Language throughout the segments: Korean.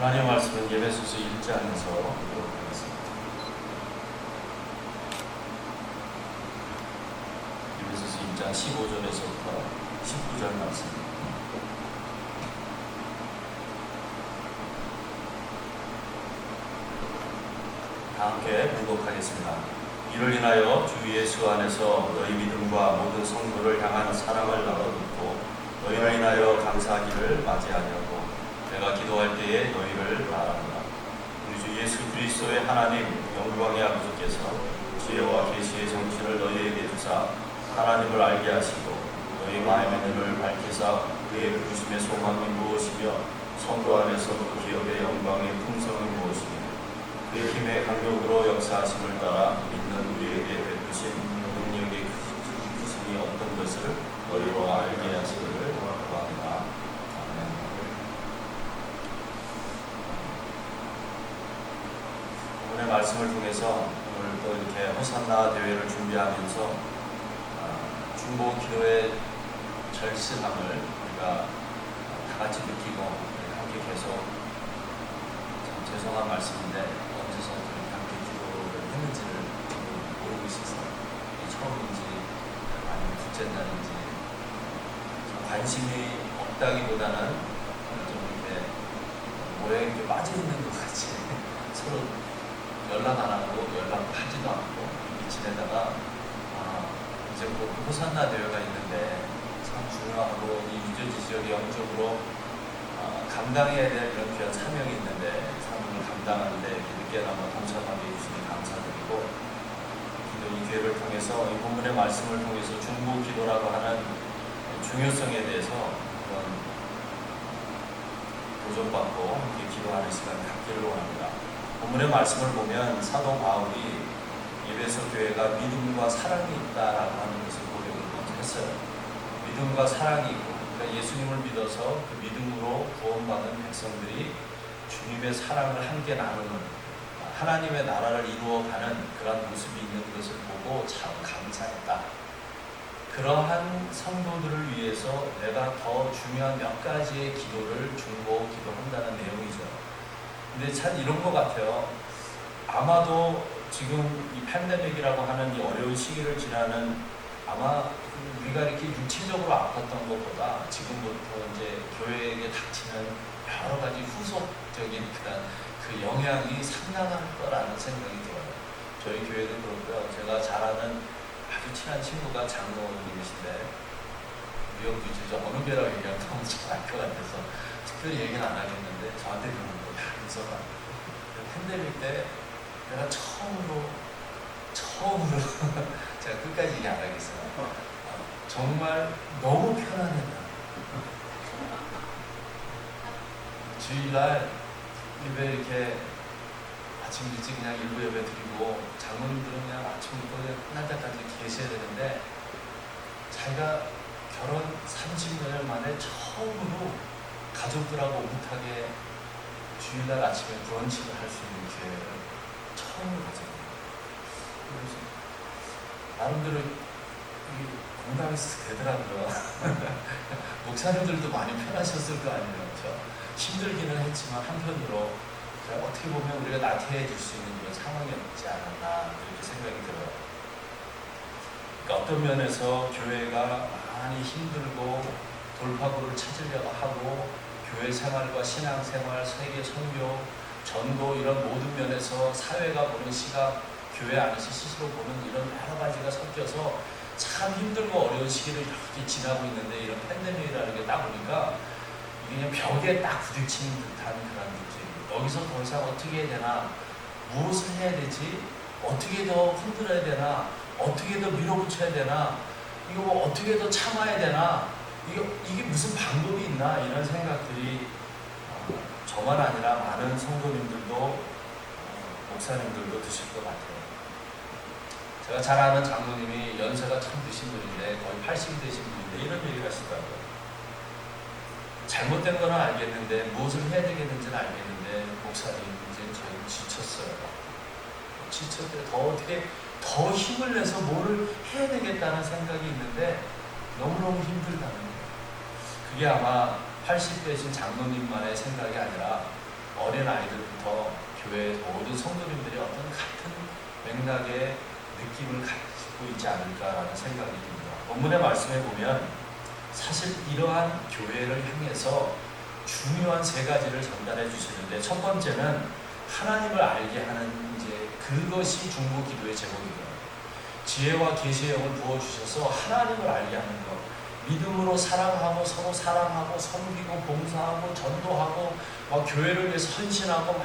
하나님의 말씀은 예배소서 1장에서 보도록 하겠습니다. 예배소서 1장 15절에서부터 19절 말씀. 다 함께 공독하겠습니다. 이를 인하여 주 예수 안에서 너희 믿음과 모든 성도를 향하는 사랑을 나눠놓고 너희를 인하여 감사하기를 맞이하려고 내가 기도할 때에 너희를 말합니다. 우리 주 예수 그리스도의 하나님 영광의 아버지께서 지혜와 계시의 정신을 너희에게 주사 하나님을 알게 하시고 너희 마음의 눈을 밝히사 그의 부르심의 소망이 무엇이며 성도 안에서 그 기업의 영광의 풍성이 무엇이며 그의 힘의 강력으로 역사하심을 따라 믿는 우리에게 베푸신 능력의 크심이 어떤 것을 너희로 알게 하시기를 구합니다. 아멘. 말씀을 통해서 오늘 또 이렇게 호산나 대회를 준비하면서 아, 중보 기도의 절실함을 우리가 다 같이 느끼고 함께 계속 참 죄송한 말씀인데 언제서 그렇게 함께 기도를 했는지를 모르고 있어서 처음인지 아니면 둘째 날인지 좀 관심이 없다기보다는 좀 이렇게 모래 이렇게 빠져 있는 것 같이 서로 연락 안 하고 연락하지도 않고 지내다가 아, 이제 곧 호산나 대회가 있는데 참 중요하고 이 유저지 지역이 영적으로 아, 감당해야 될 이런 귀한 사명이 있는데 사명을 감당하는데 늦게나마 동참하게 해주시니 감사드리고 기도 이 기회를 통해서 이 본문의 말씀을 통해서 중보 기도라고 하는 중요성에 대해서 한번 도전받고 함께 기도하는 시간을 갖기를 원합니다. 본문의 말씀을 보면 사도 바울이 예배소 교회가 믿음과 사랑이 있다라고 하는 것을 고백을 했어요. 믿음과 사랑이 있고 그러니까 예수님을 믿어서 그 믿음으로 구원받은 백성들이 주님의 사랑을 함께 나누는 하나님의 나라를 이루어가는 그런 모습이 있는 것을 보고 참 감사했다. 그러한 성도들을 위해서 내가 더 중요한 몇 가지의 기도를 중보 기도한다는 내용이죠. 근데 참 이런 것 같아요. 아마도 지금 이 팬데믹이라고 하는 이 어려운 시기를 지나는 아마 우리가 이렇게 육체적으로 아팠던 것보다 지금부터 이제 교회에게 닥치는 여러 가지 후속적인 그런 그 영향이 상당할 거라는 생각이 들어요. 저희 교회도 그렇고요. 제가 잘 아는 아주 친한 친구가 장로님이신데 미역 유주죠. 어느 교회라고 얘기하면 너무 잘알것 같아서 특별히 얘기는 안 하겠는데 저한테 그러는 거 야, 인서가 팬데믹 때 내가 처음으로 처음으로 제가 끝까지 얘기 안 하겠어요. 어, 정말 너무 편안했다. 주일날 예배 이렇게 아침 일찍 그냥 일부 예배 드리고 장모님들은 그냥 아침부터 끝날 때까지 계셔야 되는데 자기가 결혼 30년 만에 처음으로 가족들하고 오붓하게 주일날 아침에 브런치를 할 수 있는 기회를 처음으로 가졌어요. 그래서 나름대로 이 공감이 되더라고요. 목사님들도 많이 편하셨을 거 아니에요. 그렇죠? 힘들기는 했지만 한편으로 어떻게 보면 우리가 나태해 질 수 있는 그런 상황이었지 않았나 이렇게 생각이 들어요. 그러니까 어떤 면에서 교회가 많이 힘들고 돌파구를 찾으려고 하고 교회 생활과 신앙 생활, 세계 선교, 전도 이런 모든 면에서 사회가 보는 시각, 교회 안에서 스스로 보는 이런 여러 가지가 섞여서 참 힘들고 어려운 시기를 이렇게 지나고 있는데 이런 팬데믹이라는 게딱 보니까 이게 벽에 딱 부딪히는 듯한 그런 느낌. 여기서 더 이상 어떻게 해야 되나, 무엇을 해야 되지, 어떻게 더 흔들어야 되나, 어떻게 더 밀어붙여야 되나, 이거 뭐 어떻게 더 참아야 되나, 이게, 이게 무슨 방법이 있나, 이런 생각들이 어, 저만 아니라 많은 성도님들도, 어, 목사님들도 드실 것 같아요. 제가 잘 아는 장로님이 연세가 참 드신 분인데, 거의 80이 되신 분인데, 이런 얘기를 하시더라고요. 잘못된 거는 알겠는데 무엇을 해야 되겠는지는 알겠는데 목사님 이제 저희 지쳤어요. 지쳤대 더 어떻게 더 힘을 내서 뭐를 해야 되겠다는 생각이 있는데 너무너무 힘들다는. 그게 아마 80대신 장로님만의 생각이 아니라 어린 아이들부터 교회 모든 성도님들이 어떤 같은 맥락의 느낌을 가지고 있지 않을까라는 생각이 듭니다. 본문의 말씀에 보면 사실 이러한 교회를 향해서 중요한 세 가지를 전달해 주시는데 첫 번째는 하나님을 알게 하는 이제 그것이 중보 기도의 제목이에요. 지혜와 계시의 영을 부어 주셔서 하나님을 알게 하는 것. 믿음으로 사랑하고 서로 사랑하고 섬기고 봉사하고 전도하고 막 교회를 위해서 헌신하고 막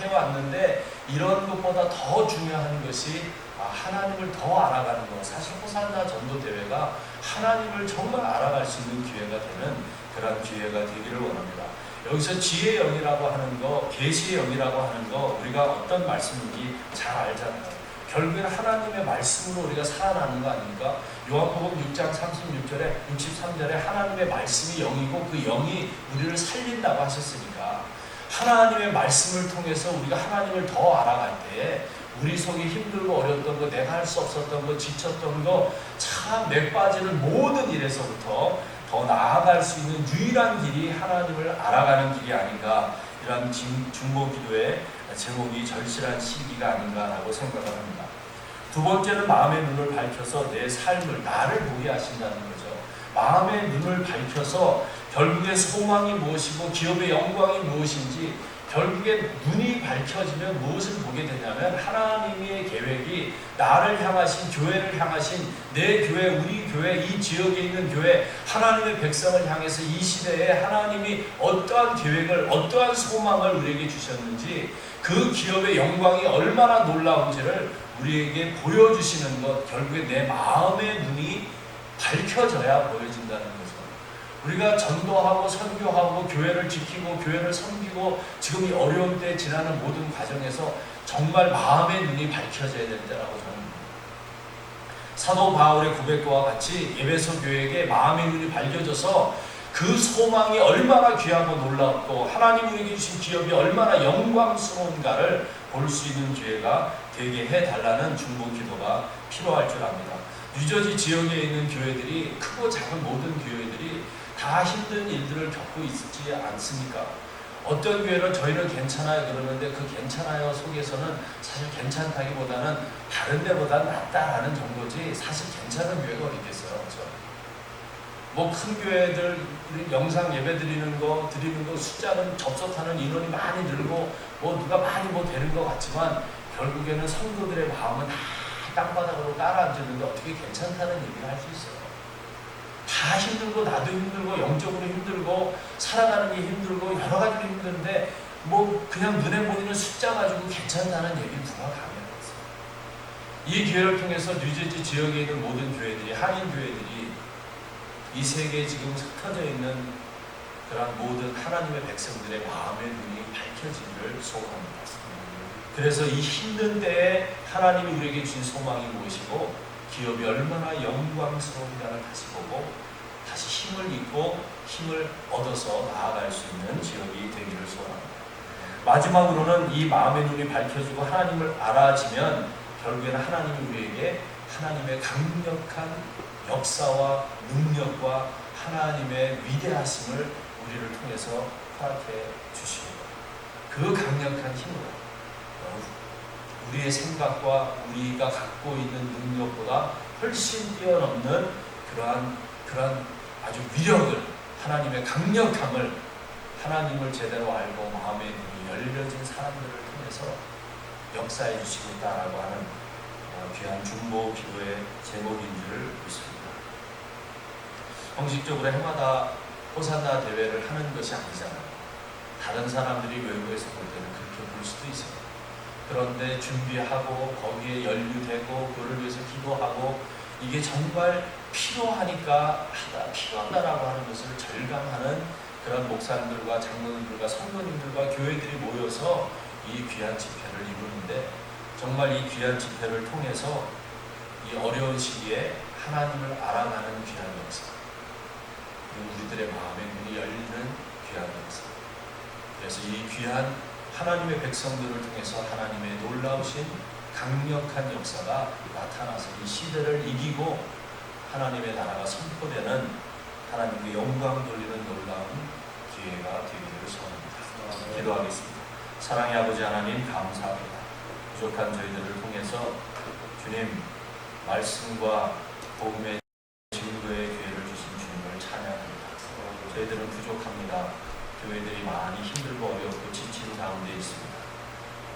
해왔는데 이런 것보다 더 중요한 것이 아, 하나님을 더 알아가는 것. 사실 호산나 전도 대회가 하나님을 정말 알아갈 수 있는 기회가 되는 그런 기회가 되기를 원합니다. 여기서 지혜의 영이라고 하는 거, 계시의 영이라고 하는 거 우리가 어떤 말씀인지 잘 알잖아요. 결국에는 하나님의 말씀으로 우리가 살아나는 거 아닙니까? 요한복음 6장 36절에 63절에 하나님의 말씀이 영이고 그 영이 우리를 살린다고 하셨으니까 하나님의 말씀을 통해서 우리가 하나님을 더 알아갈 때 우리 속에 힘들고 어려웠던 거, 내가 할 수 없었던 거, 지쳤던 거, 참 맥빠지는 모든 일에서부터 더 나아갈 수 있는 유일한 길이 하나님을 알아가는 길이 아닌가 이런 진- 중보 기도의 제목이 절실한 시기가 아닌가라고 생각을 합니다. 두 번째는 마음의 눈을 밝혀서 내 삶을 나를 보게 하신다는 거죠. 마음의 눈을 밝혀서 결국에 소망이 무엇이고 기업의 영광이 무엇인지 결국에 눈이 밝혀지면 무엇을 보게 되냐면 하나님의 계획이 나를 향하신 교회를 향하신 내 교회 우리 교회 이 지역에 있는 교회 하나님의 백성을 향해서 이 시대에 하나님이 어떠한 계획을 어떠한 소망을 우리에게 주셨는지 그 기업의 영광이 얼마나 놀라운지를 우리에게 보여주시는 것 결국에 내 마음의 눈이 밝혀져야 보여진다는 거죠. 우리가 전도하고 선교하고 교회를 지키고 교회를 섬기고 지금 이 어려운 때 지나는 모든 과정에서 정말 마음의 눈이 밝혀져야 될 때라고 저는. 사도 바울의 고백과 같이 예배소 교회에게 마음의 눈이 밝혀져서 그 소망이 얼마나 귀하고 놀랍고 하나님 우리에게 주신 기업이 얼마나 영광스러운가를 볼 수 있는 기회가 되게 해달라는 중보 기도가 필요할 줄 압니다. 뉴저지 지역에 있는 교회들이 크고 작은 모든 교회들이 다 힘든 일들을 겪고 있지 않습니까? 어떤 교회는 저희는 괜찮아요 그러는데 그 괜찮아요 속에서는 사실 괜찮다기보다는 다른 데보다 낫다라는 정도지 사실 괜찮은 교회가 어디 있겠어요. 그렇죠? 뭐 큰 교회들 영상 예배 드리는 거 드리는 거 숫자는 접속하는 인원이 많이 늘고 뭐 누가 많이 뭐 되는 것 같지만 결국에는 성도들의 마음은 다 땅바닥으로 깔아앉았는데 어떻게 괜찮다는 얘기를 할 수 있어요. 다 힘들고 나도 힘들고 영적으로 힘들고 살아가는 게 힘들고 여러 가지로 힘든데 뭐 그냥 눈에 보이는 숫자 가지고 괜찮다는 얘기 누가 감이하겠어요. 이 기회를 통해서 뉴저지 지역에 있는 모든 교회들이 한인 교회들이 이 세계에 지금 흩어져 있는 그런 모든 하나님의 백성들의 마음의 눈이 밝혀지기를 소원합니다. 그래서 이 힘든 때에 하나님이 우리에게 주신 소망이 무엇이고 기업이 얼마나 영광스러운가를 다시 보고 다시 힘을 입고 힘을 얻어서 나아갈 수 있는 지역이 되기를 소원합니다. 마지막으로는 이 마음의 눈이 밝혀지고 하나님을 알아지면 결국에는 하나님이 우리에게 하나님의 강력한 역사와 능력과 하나님의 위대하심을 우리를 통해서 허락해 주십니다. 그 강력한 힘으로 우리의 생각과 우리가 갖고 있는 능력보다 훨씬 뛰어넘는 그러한 그러한 아주 위력을 하나님의 강력함을 하나님을 제대로 알고 마음의 눈이 열려진 사람들을 통해서 역사해 주시고 있다라고 하는 어, 귀한 중보 기도의 제목인 줄 믿습니다. 형식적으로 해마다 호산나 대회를 하는 것이 아니잖아요. 다른 사람들이 외국에서 볼 때는 그렇게 볼 수도 있어요. 그런데 준비하고 거기에 연루되고 그를 위해서 기도하고 이게 정말 필요하니까 하다 필요하다라고 하는 것을 절감하는 그런 목사님들과 장로님들과 성도님들과 교회들이 모여서 이 귀한 집회를 이루는데 정말 이 귀한 집회를 통해서 이 어려운 시기에 하나님을 알아가는 귀한 역사 우리들의 마음의 눈이 열리는 귀한 역사 그래서 이 귀한 하나님의 백성들을 통해서 하나님의 놀라우신 강력한 역사가 나타나서 이 시대를 이기고 하나님의 나라가 선포되는 하나님의 영광 돌리는 놀라운 기회가 되기를 소원합니다. 기도하겠습니다. 사랑의 아버지 하나님 감사합니다. 부족한 저희들을 통해서 주님 말씀과 복음의 기회를 주신 주님을 찬양합니다. 저희들은 부족합니다. 교회들이 많이 힘들고 어렵고 지친 가운데 있습니다.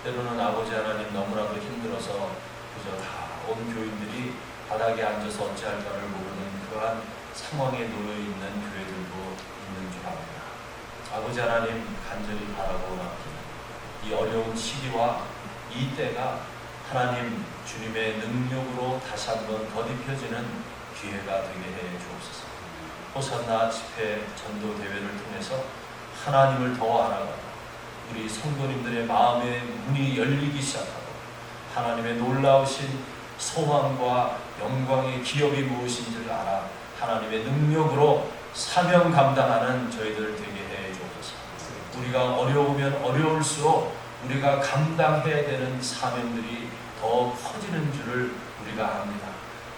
때로는 아버지 하나님 너무나도 힘들어서 그저 다 온 교인들이 바닥에 앉아서 어찌할까를 모르는 그러한 상황에 놓여 있는 교회들도 있는 줄 압니다. 아버지 하나님 간절히 바라고 이 어려운 시기와 이 때가 하나님 주님의 능력으로 다시 한번 더딥혀지는 기회가 되게 해 주옵소서. 호산나 집회 전도 대회를 통해서 하나님을 더 알아가고 우리 성도님들의 마음의 문이 열리기 시작하고 하나님의 놀라우신 소망과 영광의 기업이 무엇인지를 알아 하나님의 능력으로 사명 감당하는 저희들 되게 해 주옵소서. 우리가 어려우면 어려울수록 우리가 감당해야 되는 사명들이 더 커지는 줄을 우리가 압니다.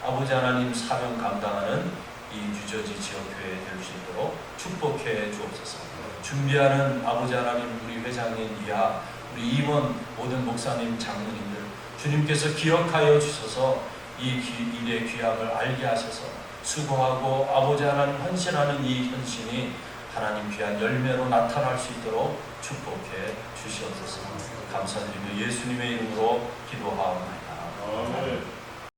아버지 하나님 사명 감당하는 이 뉴저지 지역교회 될수 있도록 축복해 주옵소서. 준비하는 아버지 하나님 우리 회장님 이하 우리 임원 모든 목사님 장로님들 주님께서 기억하여 주셔서 이 기- 일의 귀함을 알게 하셔서 수고하고 아버지 하나님 헌신하는 이 헌신이 하나님 귀한 열매로 나타날 수 있도록 축복해 주시옵소서. 감사드리며 예수님의 이름으로 기도하옵나이다. 아멘.